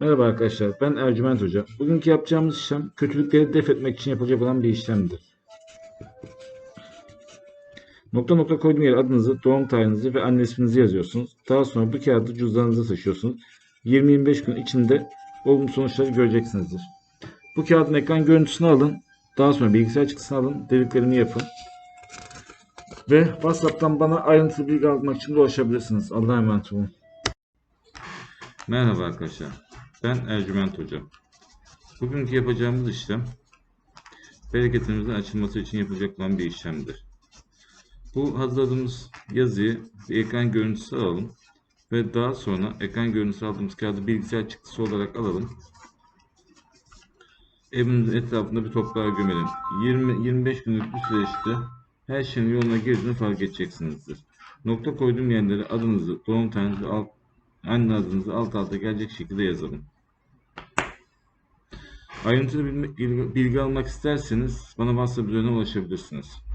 Merhaba arkadaşlar, ben Ercüment Hoca. Bugünkü yapacağımız işlem kötülükleri def etmek için yapılacak olan bir işlemdir. Nokta nokta koyduğum yere adınızı, doğum tarihinizi ve anne isminizi yazıyorsunuz. Daha sonra bu kağıdı cüzdanınıza taşıyorsunuz. 20-25 gün içinde olumlu sonuçları göreceksinizdir. Bu kağıdın ekran görüntüsünü alın. Daha sonra bilgisayar çıktısını alın. Dediklerimi yapın. Ve WhatsApp'tan bana ayrıntılı bilgi almak için de. Allah'a emanet olun. Merhaba arkadaşlar. Ben Ercüment Hoca. Bugünkü yapacağımız işlem bereketimizin açılması için yapılacak olan bir işlemdir. Bu hazırladığımız yazıyı bir ekran görüntüsü alalım ve daha sonra ekran görüntüsü aldığımız kağıdı bilgisayar çıktısı olarak alalım. Evimizin etrafında bir toprağa gömelim. 20-25 günlük bir süreçte her şeyin yoluna girdiğini fark edeceksinizdir. Nokta koyduğum yerlere adınızı, doğum tarihinizi, alt, anne adınızı alt alta gelecek şekilde yazalım. Ayrıntılı bilgi, bilgi almak isterseniz bana WhatsApp üzerinden ulaşabilirsiniz.